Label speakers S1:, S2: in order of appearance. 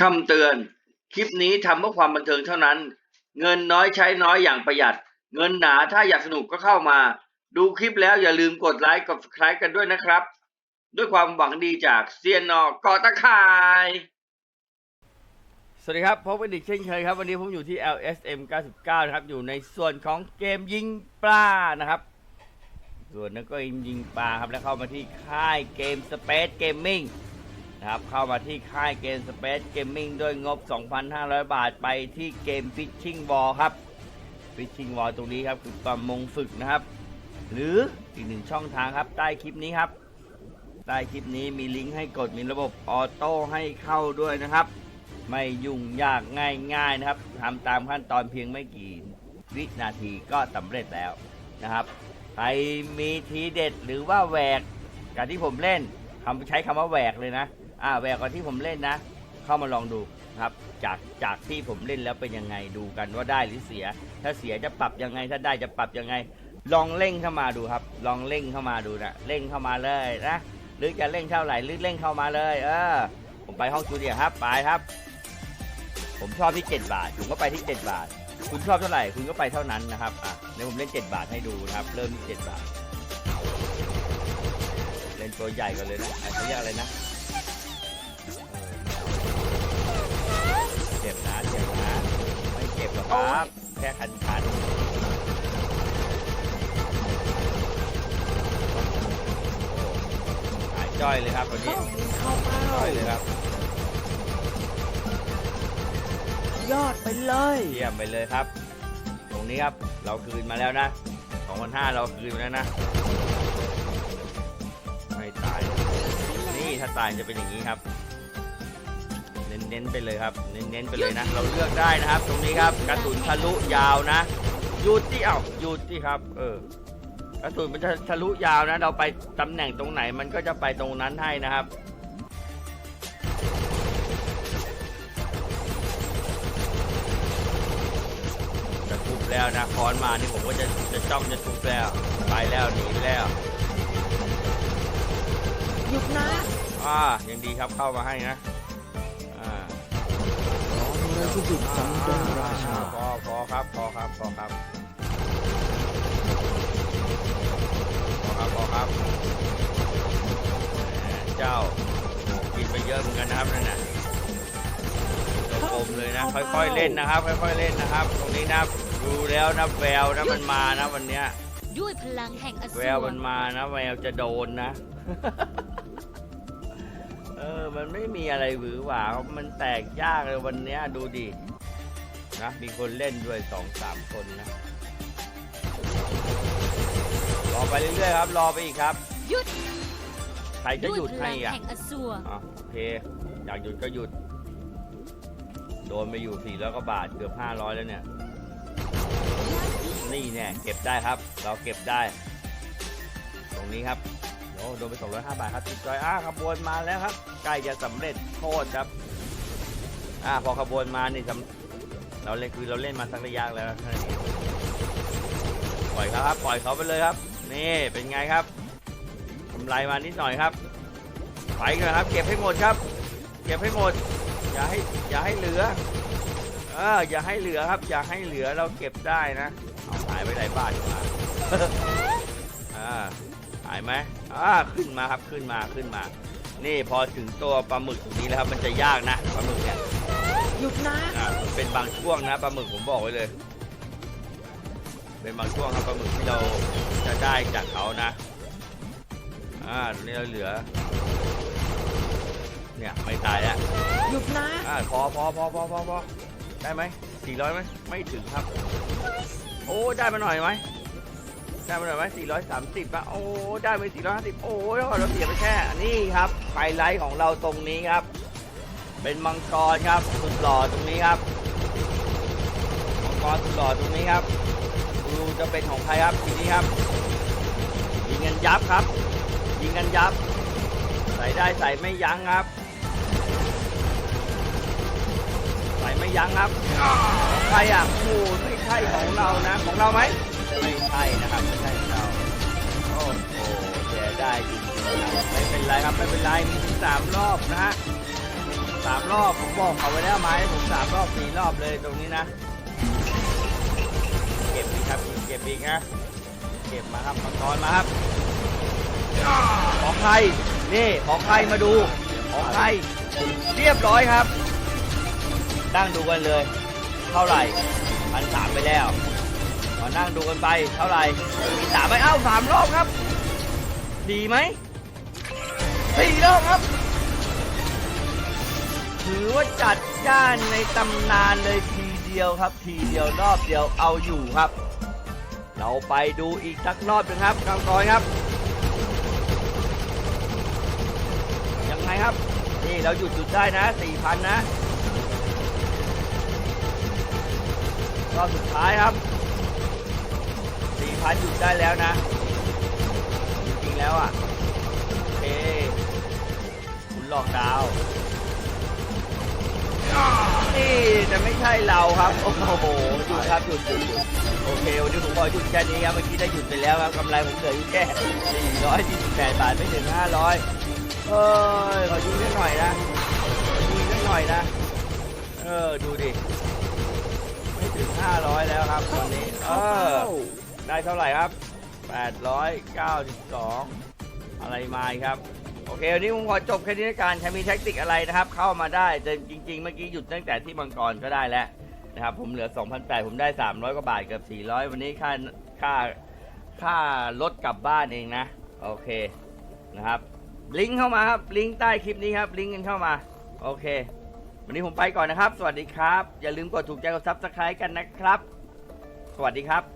S1: คำเตือน คลิปนี้ทำเพื่อความบันเทิงเท่านั้น เงินน้อยใช้น้อยอย่างประหยัด เงินหนาถ้าอยากสนุกก็เข้ามา ดูคลิปแล้วอย่าลืมกดไลค์กด subscribe กันด้วยนะครับ ด้วยความหวังดีจากเซียนนอกอตะข่าย สวัสดีครับพบกันอีกเช่นเคยครับ วันนี้ผมอยู่ที่ LSM 99 นะครับ อยู่ในส่วนของเกมยิงปลานะครับ ส่วนนั้นก็ยิงปลาครับแล้วเข้ามาที่ค่ายเกม Space Gaming ครับ เข้ามาที่ค่ายเกม Space Gaming ด้วยงบ 2,500 บาทไปที่เกม Fishing Wall ครับ Fishing Wall ตรงนี้ครับคือประมงฝึกนะครับ หรืออีกหนึ่งช่องทางครับใต้คลิปนี้ครับใต้คลิปนี้มีลิงก์ให้กดมีระบบออโต้ให้เข้าด้วยนะครับ ไม่ยุ่งยากง่ายๆนะครับทำตามขั้นตอนเพียงไม่กี่วินาทีก็สำเร็จแล้วนะครับใครมีทีเด็ดหรือว่าแหวกการที่ผมเล่นคำใช้คำว่าแหวกเลยนะ อ่าแหวกกว่าที่ผมเล่นนะ เข้ามาลองดูครับ จากจากที่ผมเล่นแล้วเป็นยังไงดูกันว่าได้หรือเสีย ถ้าเสียจะปรับยังไง ถ้าได้จะปรับยังไง ลองเร่งเข้ามาดูครับ ลองเร่งเข้ามาดูนะเร่งเข้ามาเลยนะหรือจะเร่งเท่าไหร่หรือเร่งเข้ามาเลย เออ ผมไปห้องสตูดิโอครับไปครับ ผมชอบที่ 7 บาทผมก็ไปที่ 7 บาท คุณชอบเท่าไหร่คุณก็ไปเท่านั้นนะครับอะเดี๋ยวผมเล่น 7 บาทให้ดูนะครับ เริ่มที่7บาทเล่นตัวใหญ่กันเลยนะอะเขาเรียกอะไรนะ ครับ แค่คันคันโอ้หายจ้อยเลยครับวันนี้จ้อยเลยครับ
S2: ยอดไปเลย
S1: เยี่ยมไปเลยครับ ตรงนี้ครับ เราคืนมาแล้วนะ2,500เราคืนมาแล้วนะ ไม่ตาย นี่ถ้าตายจะเป็นอย่างนี้ครับ เน้นๆไปเลยครับ เน้นๆไปเลยนะ เราเลือกได้นะครับ ตรงนี้ครับกระสุนทะลุยาวนะหยุดที่เอ้าหยุดที่ครับ เออกระสุนมันจะทะลุยาวนะ เราไปตำแหน่งตรงไหนมันก็จะไปตรงนั้นให้นะครับจะทุบแล้วนะคอนมานี่ผมก็จะจะจ้องจะทุบแล้วไปแล้วหนีไปแล้ว
S2: หยุดนะ
S1: อ่ายังดีครับเข้ามาให้นะอ่า
S2: ที่ดุสันดงราชา
S1: พอพอครับพอครับพอครับพอครับพอครับแหมเจ้ากินไปเยอะเหมือนกันนะครับนั่นน่ะตัวกลมเลยนะค่อยๆเล่นนะครับ ค่อยๆเล่นนะครับ ตรงนี้นะดูแล้วนะแววนะมันมานะวันเนี้ย
S3: ด้วยพลังแห่งอสู
S1: แว
S3: ร
S1: วมันมานะแววจะโดนนะ เออ มันไม่มีอะไรหวือหวา มันแตกยากเลยวันเนี้ยดูดิ นะ มีคนเล่นด้วยสองสามคนนะ รอไปเรื่อยๆครับ รอไปอีกครับ
S3: หยุด
S1: ใครจะหยุด
S3: ด้วยพ
S1: ให้
S3: ลัง
S1: อะ
S3: แห่งอสูร
S1: อะโอเค อยากหยุดก็หยุด โดนไปอยู่สี่ร้อยกว่าบาทเกือบห้าร้อยแล้วเนี่ย นี่เนี่ยเก็บได้ครับ เราเก็บได้ ตรงนี้ครับโอ้โดนไป205บาทครับติดจอยอ่าขบวนมาแล้วครับใกล้จะสำเร็จโทษครับอ่าพอขบวนมานี่สำเราเล่นคือเราเล่นมาสักระยะแล้วปล่อยเขาครับปล่อยเขาไปเลยครับ นี่เป็นไงครับกำไรมานิดหน่อยครับไปกันครับ เก็บให้หมดครับ เก็บให้หมด อย่าให้อย่าให้เหลือเอออย่าให้เหลือครับ อย่าให้เหลือเราเก็บได้นะเอาหายไปหลายบาทมาอ่าายไหมอ่าขึ้นมาครับขึ้นมาขึ้นมา นี่พอถึงตัวปลาหมึกตรงนี้แล้วครับมันจะยากนะปลาหมึกเนี่ย
S2: หยุดนะ
S1: อ่ามันเป็นบางช่วงนะปลาหมึกผมบอกไว้เลย เป็นบางช่วงครับปลาหมึกที่เราจะได้จากเขานะอ่าตรงนี้เราเหลือ เนี่ยไม่ตายแล้ว
S2: หยุดนะ
S1: อ่าพอพอพอพอพอพอได้ไหมสี่ร้อยไหมไม่ถึงครับ โอ้ได้มาหน่อยไหม ได้มาหน่อยไหมสี่ร้อยสามสิบอะโอ้ได้ไปสี่ร้อยห้าสิบโอ้ยเราเสียไปแค่นี่ครับไฮไลท์ของเราตรงนี้ครับ เป็นมังกรครับสุดหล่อตรงนี้ครับมังกรสุดหล่อตรงนี้ครับดูจะเป็นของใครครับทีนี้ครับยิงกันยับครับ ยิงกันยับ ใส่ได้ใส่ไม่ยั้งครับ ใส่ไม่ยั้งครับใครอะโอ้ไม่ใช่ของเรานะของเราไหม จะไม่ใช่นะครับไม่ใช่ของเราโอ้โหเสียได้จริงๆนะไม่เป็นไรครับไม่เป็นไรมีถึงสามรอบนะฮะสามรอบผมบอกเขาไว้แล้วไหมผมสามรอบสี่รอบเลยตรงนี้นะ เก็บอีกครับเก็บอีกนะเก็บมาครับมังกรมาครับของใครนี่ของใครมาดูของใครเรียบร้อยครับตั้งดูกันเลย เท่าไหร่พันสามไปแล้ว มานั่งดูกันไปเท่าไหร่มีสามไปเอ้าสามรอบครับ ดีไหมสี่รอบครับ ถือว่าจัดจ้านในตำนานเลยทีเดียวครับ ทีเดียวรอบเดียวเอาอยู่ครับ เราไปดูอีกสักรอบหนึงครับกางกอยครับยังไงครับ นี่เราหยุดหยุดได้นะสี่พันนะรอบสุดท้ายครับ พันหยุดได้แล้วนะ จริงๆแล้วอะโอเคคุณหลอกดาว นี่จะไม่ใช่เราครับ โอ้โหหยุดครับหยุดหยุดโอเค วันนี้ผมขอหยุดแค่นี้ครับ เมื่อกี้ได้หยุดไปแล้วครับกำไรผมเหลืออยู่แค่448บาทไม่ถึง 500เอ้ยขอดูนิดหน่อยนะดูนิดหน่อยนะ เออ ดูดิ ไม่ถึง 500 แล้วครับตอนนี้ เออ ได้เท่าไหร่ครับ 892 อะไรมาครับ โอเควันนี้ผมขอจบแค่นี้ละกันใครมีแท็กติกอะไรนะครับ เข้ามาได้แต่จริง ๆ เมื่อกี้หยุดตั้งแต่ที่มังกรก็ได้แล้วนะครับ ผมเหลือ 2,800 ผมได้ 300 กว่าบาทเกับ400 วันนี้ค่าค่าค่ารถกลับบ้านเองนะ โอเคนะครับ ลิงก์เข้ามาครับ ลิงก์ใต้คลิปนี้ครับ ลิงก์กันเข้ามา โอเค วันนี้ผมไปก่อนนะครับ สวัสดีครับ อย่าลืมกดถูกใจกดซับสไครต์กันนะครับ สวัสดีครับ